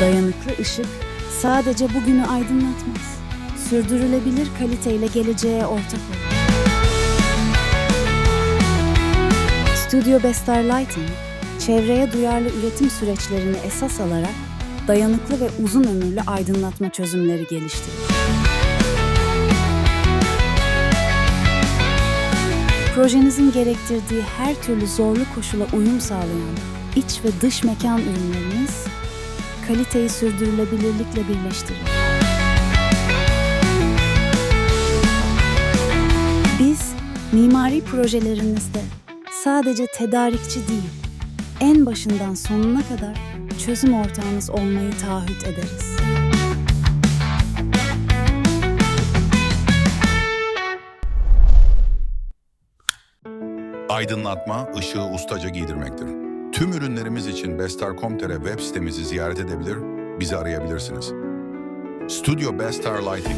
Dayanıklı ışık sadece bugünü aydınlatmaz. Sürdürülebilir kaliteyle geleceğe ortak olur. Studio Bestar Lighting, çevreye duyarlı üretim süreçlerini esas alarak dayanıklı ve uzun ömürlü aydınlatma çözümleri geliştirir. Projenizin gerektirdiği her türlü zorlu koşula uyum sağlayan iç ve dış mekan ürünlerimiz kaliteyi sürdürülebilirlikle birleştirir. Biz mimari projelerinizde sadece tedarikçi değil, en başından sonuna kadar çözüm ortağınız olmayı taahhüt ederiz. Aydınlatma, ışığı ustaca giydirmektir. Tüm ürünlerimiz için Bestar.com.tr web sitemizi ziyaret edebilir, bizi arayabilirsiniz. Studio Bestar Lighting,